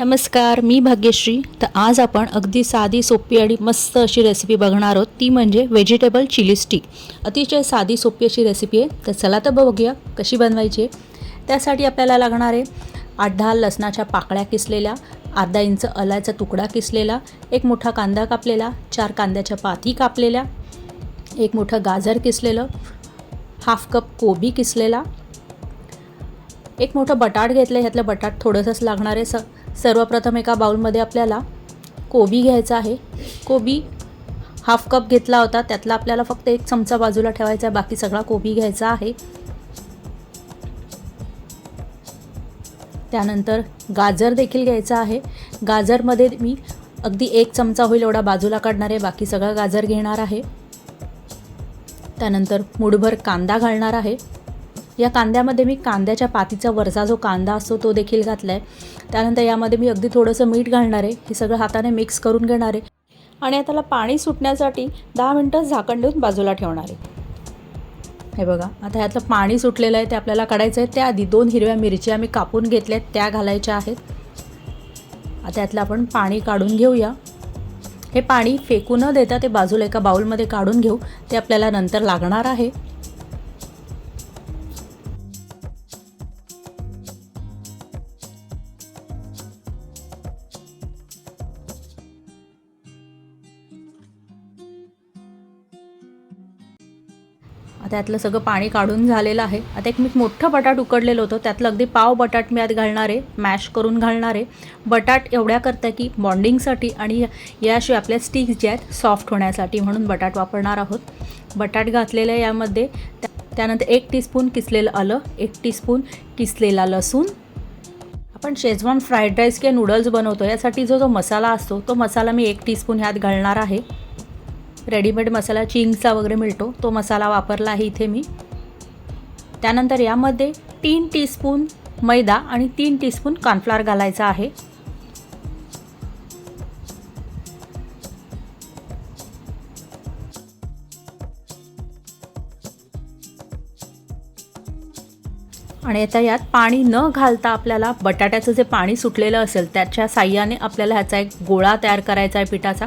नमस्कार मी भाग्यश्री. तर आज आपण अगदी साधी सोपी आणि मस्त अशी रेसिपी बघणार आहोत. ती म्हणजे व्हेजिटेबल चिली स्टिक अतिशय साधी सोपी अशी रेसिपी आहे. तर चला तर बघूया कशी बनवायची आहे. त्यासाठी आपल्याला लागणार आहे आठ दहा लसणाच्या पाकळ्या किसलेल्या अर्धा इंच अलायचा तुकडा किसलेला एक मोठा कांदा कापलेला चार कांद्याच्या पाती कापलेल्या एक मोठं गाजर किसलेलं हाफ कप कोबी किसलेला एक मोठं बटाट घेतलं आहे ह्यातलं बटाट थोडंसंच लागणार आहे. स सर्वप्रथम एका बाउलमध्ये आपल्याला कोबी घ्यायचा आहे. कोबी हाफ कप घेतला होता. त्यातला आपल्याला फक्त एक चमचा बाजूला ठेवायचा आहे. बाकी सगळा कोबी घ्यायचा आहे. त्यानंतर गाजर देखील घ्यायचा आहे. गाजरमध्ये मी अगदी एक चमचा होईल एवढा बाजूला काढणार आहे. बाकी सगळा गाजर घेणार आहे. त्यानंतर मुठभर कांदा घालणार आहे. या कांद्यामध्ये मी कांद्याच्या पातीचा वरचा जो कांदा असतो तो देखील घातला आहे त्यानंतर यामध्ये मी अगदी थोडंसं मीठ घालणार आहे. हे सगळं हाताने मिक्स करून घेणार आहे. आणि आता पाणी सुटण्यासाठी दहा मिनटं झाकण देऊन बाजूला ठेवणार आहे. हे बघा आता ह्यातलं पाणी सुटलेलं आहे ते आपल्याला काढायचं आहे. त्याआधी दोन हिरव्या मिरच्या मी कापून घेतल्या आहेत त्या घालायच्या आहेत. आता यातलं आपण पाणी काढून घेऊया. हे पाणी फेकू न देता ते बाजूला एका बाउलमध्ये काढून घेऊ. ते आपल्याला नंतर लागणार आहे. आता यातलं सगळं पाणी काढून झालेलं आहे. आता एक मी मोठं बटाट उकडलेलं होतं. त्यातलं अगदी पाव बटाट मी आत घालणार आहे. मॅश करून घालणार आहे. बटाट एवढ्या करता की बॉन्डिंगसाठी आणि याशिवाय आपल्या स्टिक्स ज्या आहेत सॉफ्ट होण्यासाठी म्हणून बटाट वापरणार आहोत. बटाट घातलेलं आहे यामध्ये. त्या- त्यानंतर एक टीस्पून किसलेलं आलं. एक टीस्पून किसलेला लसूण. आपण शेजवान फ्राईड राईस किंवा नूडल्स बनवतो. यासाठी जो जो मसाला असतो तो मसाला मी एक टीस्पून ह्यात घालणार आहे. रेडीमेड मसाला चिंगचा वगैरे मिळतो. तो मसाला वापरला आहे इथे मी. त्यानंतर यामध्ये तीन टीस्पून मैदा आणि तीन टीस्पून कॉर्नफ्लॉर घालायचा आहे. आणि आता यात पाणी न घालता आपल्याला बटाट्याचं जे पाणी सुटलेलं असेल त्याच्या साह्याने आपल्याला ह्याचा एक गोळा तयार करायचा आहे पिठाचा.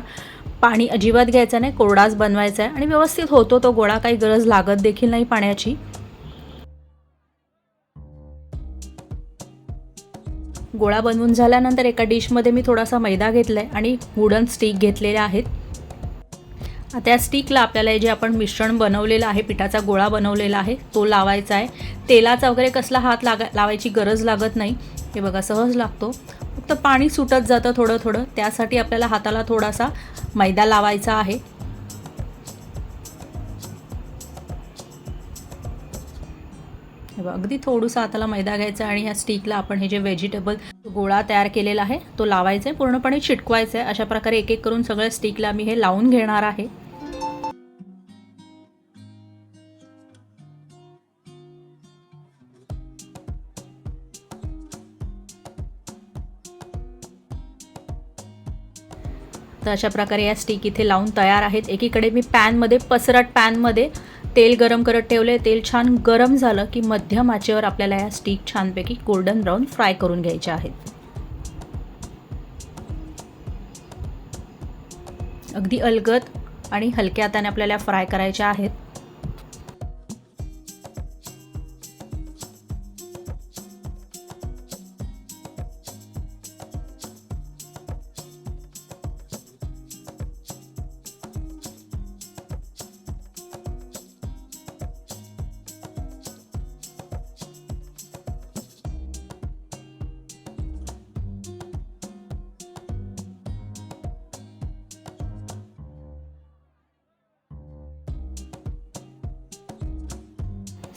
पाणी अजिबात घ्यायचं नाही कोरडाच बनवायचा आहे आणि व्यवस्थित होतो तो गोळा काही गरज लागत देखील नाही पाण्याची. गोळा बनवून झाल्यानंतर एका डिशमध्ये मी थोडासा मैदा घेतला आहे आणि वुडन स्टिक घेतलेल्या आहेत. त्या स्टिकला आपल्याला जे आपण मिश्रण बनवलेलं आहे पिठाचा गोळा बनवलेला आहे तो लावायचा आहे. तेलाचा वगैरे कसला हात लागा लावायची गरज लागत नाही. हे बघा सहज लागतो. फक्त पाणी सुटत जातं थोडं थोडं. त्यासाठी आपल्याला हाताला थोडासा मैदा लावायचा आहे. अगदी थोडंसं हाताला मैदा घ्यायचा आणि ह्या स्टिकला आपण हे जे व्हेजिटेबल गोळा तयार केलेला आहे तो लावायचा आहे पूर्णपणे चिटकवायचा आहे अशा प्रकारे एक एक करून सगळ्या स्टिकला मी हे लावून घेणार आहे. तर अशा प्रकारे या स्टिक इथे लावून तयार आहेत. एकीकडे मी पॅनमध्ये पसरट पॅनमध्ये तेल गरम करत ठेवले तेल छान गरम झालं की मध्यम आचेवर आपल्याला या स्टिक छानपैकी गोल्डन ब्राऊन फ्राय करून घ्यायच्या आहेत. अगदी अलगद आणि हलक्या हाताने आपल्याला फ्राय करायच्या आहेत.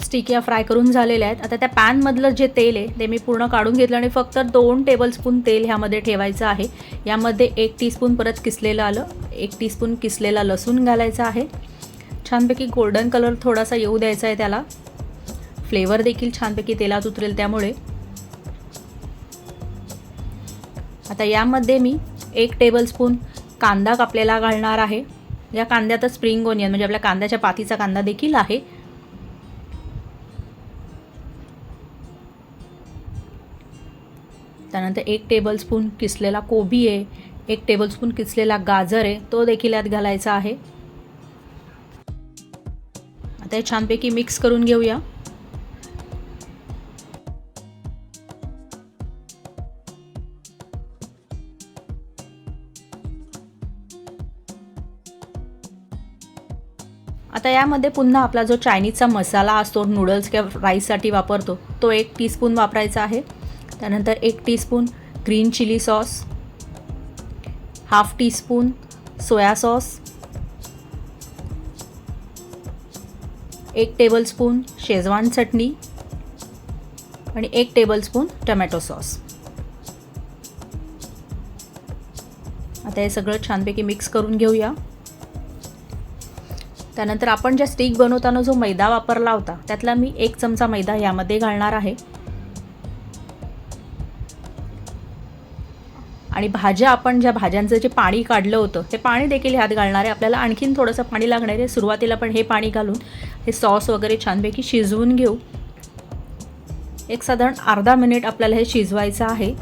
स्टिक या फ्राय करून झालेल्या आहेत. आता त्या पॅनमधलं जे तेल आहे ते मी पूर्ण काढून घेतलं आणि फक्त दोन टेबलस्पून तेल ह्यामध्ये ठेवायचं आहे. यामध्ये एक टीस्पून परत किसलेलं आलं एक टीस्पून किसलेला लसूण घालायचा आहे. छानपैकी गोल्डन कलर थोडासा येऊ द्यायचा आहे त्याला. फ्लेवर देखील छानपैकी तेलात उतरेल त्यामुळे. आता यामध्ये मी एक टेबलस्पून कांदा कापलेला घालणार आहे. या कांद्यातच स्प्रिंग ओनियन म्हणजे आपल्या कांद्याच्या पातीचा कांदा देखील आहे. त्यानंतर एक टेबलस्पून किसलेला कोबी आहे एक टेबलस्पून किसलेला गाजर आहे तो देखील यात घालायचा आहे. आता हे छानपैकी मिक्स करून घेऊया. आता यामध्ये पुन्हा आपला जो चायनीजचा मसाला असतो नूडल्स किंवा राईससाठी वापरतो तो एक टीस्पून वापरायचा आहे. त्यानंतर एक teaspoon green chilli sauce half teaspoon soya sauce एक टेबलस्पून शेजवान चटणी आणि एक टेबलस्पून टमॅटो सॉस आता हे सगळं छानपैकी मिक्स करून घेऊया. त्यानंतर आपण ज्या स्टिक बनवताना जो मैदा वापरला होता त्यातला मी एक चमचा मैदा यामध्ये घालणार आहे. आणि भाज्या आपण ज्या भाज्यांचं जे पाणी काढलं होतं ते पाणी देखील ह्यात घालणार. आहे आपल्याला आणखीन थोडंसं पाणी लागणार आहे. सुरुवातीला पण हे पाणी घालून हे सॉस वगैरे छानपैकी शिजवून घेऊ. एक साधारण अर्धा मिनिट आपल्याला हे शिजवायचं आहे.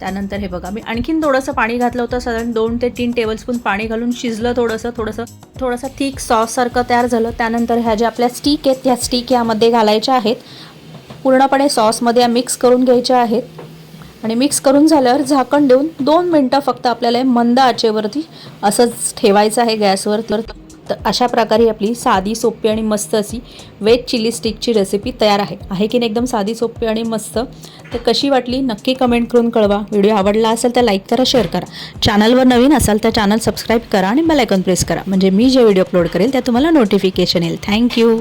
त्यानंतर हे बघा मी आणखीन थोडंसं पाणी घातलं होतं. साधारण दोन ते तीन टेबलस्पून पाणी घालून शिजलं थोडंसं थोडंसं थोडंसं थिक सॉससारखं तयार झालं. त्यानंतर ह्या ज्या आपल्या स्टिक आहेत त्या स्टिक यामध्ये घालायच्या आहेत. पूर्णपणे सॉसमध्ये या मिक्स करून घ्यायच्या आहेत. आणि मिक्स करून झाल्यावर झाकण देऊन दोन मिनटं फक्त आपल्याला मंद आचेवरती असंच ठेवायचं आहे गॅसवर. तर तर अशा प्रकारे आपली साधी सोपी आणि मस्त अशी वेज चिली स्टिकची रेसिपी तयार आहे. आहे की नाही? एकदम साधी सोपी आणि मस्त. तर कशी वाटली? नक्की कमेंट करून कळवा. व्हिडिओ आवडला असेल तर लाईक करा शेअर करा. चॅनलवर नवीन असाल तर चॅनल सबस्क्राईब करा आणि बेल आयकॉन प्रेस करा. म्हणजे मी जे व्हिडिओ अपलोड करेल त्या तुम्हाला नोटिफिकेशन येईल. थँक्यू